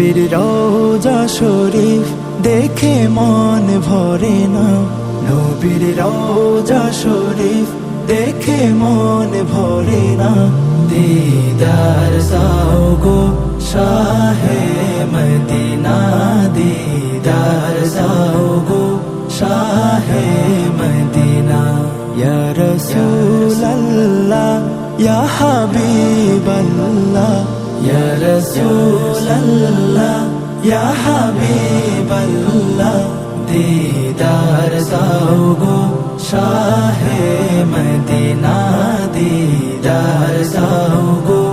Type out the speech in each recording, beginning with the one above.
নবীর রওজা শরীফ দেখে মন ভরে না। নবীর রওজা শরীফ দেখে মন ভরে না। দিদার সাওগো শাহে মদিনা, দিদার সাওগো শাহে মদিনা। ইয়া রাসূলাল্লাহ, ইয়া হাবিবাল্লাহ, ইয়া রাসূলাল্লাহ। ইয়া হাবিবাল্লাহ দিদার সাওগো শাহে মদিনা দিদার সাওগো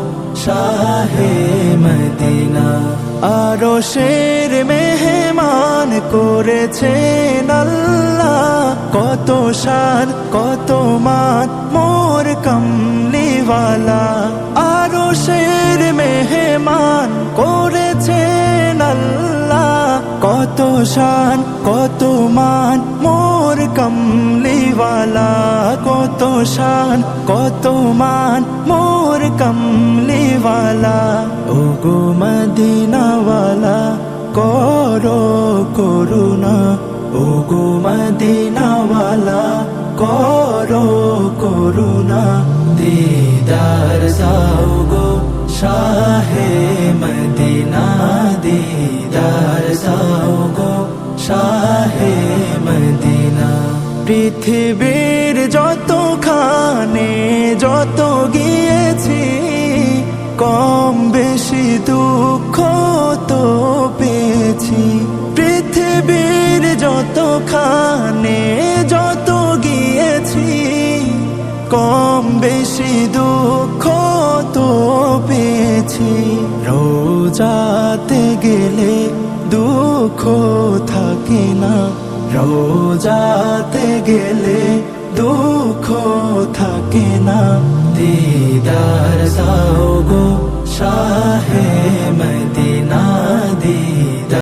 শাহে মদিনা আরও শের মেহমান করেছেন আল্লাহ কত শান কত মান মোর কমলিওয়ালা আরও শের মেহমান আল্লাহ কত শান, কত মান, মোর কমলিওয়ালা, কত শান, কত মান, মোর কমলিওয়ালা। ও গো মদিনাওয়ালা, করো করুণা। ও গো মদিনাওয়ালা, করো করুণা। দিদার যাও গো শাহে মদিনা, দিদার গো শাহে মদিনা। পৃথিবীর যত খানে যত গিয়েছি, কম বেশি দুঃখ তো পেয়েছি। পৃথিবীর যত খানে যত গিয়েছি, কম বেশি দুঃখ দুঃখ থাকে না রোজাতে গেলে দুঃখ থাকে না। দিদার সাওগো শাহে